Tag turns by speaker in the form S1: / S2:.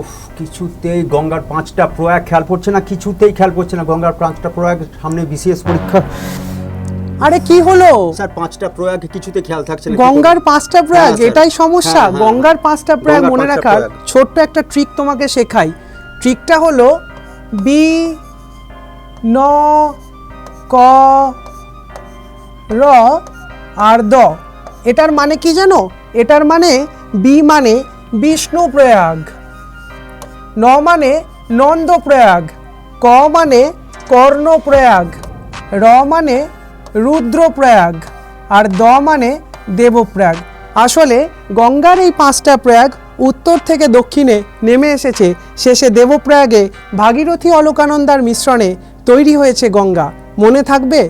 S1: উফ কিছুতেই গঙ্গার পাঁচটা প্রয়াগ খেয়াল পড়ছে না কিছুতেই খেয়াল পড়ছে না গঙ্গার পাঁচটা প্রয়াগ সামনে বিসিএস পরীক্ষা।
S2: আরে কি হলো?
S1: স্যার পাঁচটা প্রয়াগ কিছুতে খেয়াল থাকছে না
S2: গঙ্গার পাঁচটা প্রয়াগ
S1: হ্যাঁ,
S2: এটাই সমস্যা।
S1: হ্যাঁ, হ্যাঁ,
S2: গঙ্গার
S1: হ্যাঁ।
S2: পাঁচটা প্রয়াগ মনে রাখার ছোট্ট একটা ট্রিক তোমাকে শেখাই। ট্রিকটা হলো বি ন ক র আর দ। এটার মানে কি জানো? এটার মানে বি মানে বিষ্ণু প্রয়াগ। ন মানে নন্দ প্রয়াগ ক মানে কর্ণ প্রয়াগ র মানে রুদ্র প্রয়াগ আর দ মানে দেবপ্রয়াগ। আসলে গঙ্গার এই পাঁচটা প্রয়াগ উত্তর থেকে দক্ষিণে নেমে এসেছে। শেষে দেবপ্রয়াগে ভাগীরথী অলকানন্দার মিশ্রণে তৈরি হয়েছে গঙ্গা। মনে থাকবে?